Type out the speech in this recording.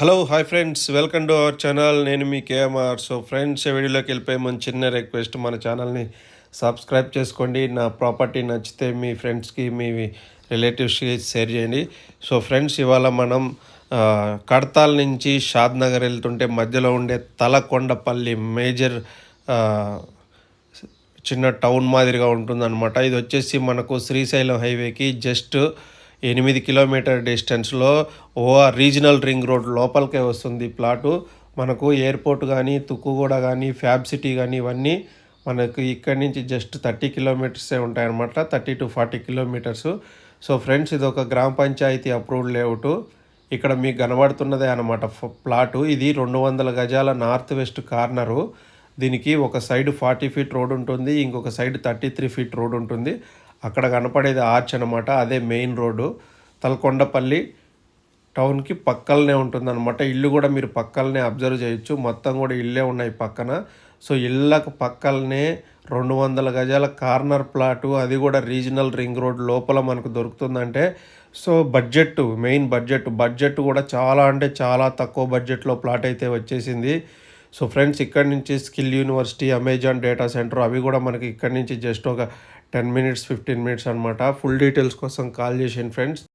Hello hi friends welcome to our channel నేను మీ KMR. So friends వీడియోలోకి వెళ్ళిపోయి మన చిన్న రిక్వెస్ట్ మన ఛానల్ని సబ్స్క్రైబ్ చేసుకోండి. నా ప్రాపర్టీ నచ్చితే మీ ఫ్రెండ్స్కి మీ రిలేటివ్స్కి షేర్ చేయండి. సో ఫ్రెండ్స్ ఇవాళ మనం కడతాల్ నుంచి షాద్ నగర్ వెళ్తుంటే మధ్యలో ఉండే తలకొండపల్లి మేజర్ చిన్న టౌన్ మాదిరిగా ఉంటుందన్నమాట. ఇది వచ్చేసి మనకు శ్రీశైలం హైవేకి జస్ట్ ఎనిమిది కిలోమీటర్ డిస్టెన్స్లో ఓఆర్ రీజనల్ రింగ్ రోడ్ లోపలికే వస్తుంది ప్లాటు. మనకు ఎయిర్పోర్ట్ కానీ తుక్కుగూడ కానీ ఫ్యాబ్ సిటీ కానీ ఇవన్నీ మనకు ఇక్కడి నుంచి జస్ట్ థర్టీ కిలోమీటర్సే ఉంటాయన్నమాట thirty to forty kilometres. So friends ఇది ఒక గ్రామ పంచాయతీ అప్రూవ్డ్ లేఅవుట్. ఇక్కడ మీకు కనబడుతున్నదే అనమాట ప్లాటు. ఇది రెండు వందల గజాల నార్త్ వెస్ట్ కార్నరు. దీనికి ఒక సైడ్ ఫార్టీ ఫీట్ రోడ్ ఉంటుంది ఇంకొక side thirty three feet road ఉంటుంది. అక్కడ కనపడేది ఆర్చ్ అనమాట అదే మెయిన్ రోడ్డు. తలకొండపల్లి టౌన్కి పక్కలనే ఉంటుందన్నమాట. ఇల్లు కూడా మీరు పక్కలనే అబ్జర్వ్ చేయొచ్చు. మొత్తం కూడా ఇల్లే ఉన్నాయి పక్కన. సో ఇళ్ళకు పక్కలనే రెండు వందల గజాల కార్నర్ ప్లాటు అది కూడా రీజనల్ రింగ్ రోడ్ లోపల మనకు దొరుకుతుందంటే. So budget main budget budget కూడా చాలా అంటే చాలా తక్కువ బడ్జెట్లో ప్లాట్ అయితే వచ్చేసింది. సో ఫ్రెండ్స్ ఇక్కడ నుంచి skill university Amazon data centre అవి కూడా మనకి ఇక్కడ నుంచి జస్ట్ ఒక టెన్ మినిట్స్ ఫిఫ్టీన్ మినిట్స్ అనమాట ఫుల్ డీటెయిల్స్ కోసం కాల్ చేసాను ఫ్రెండ్స్.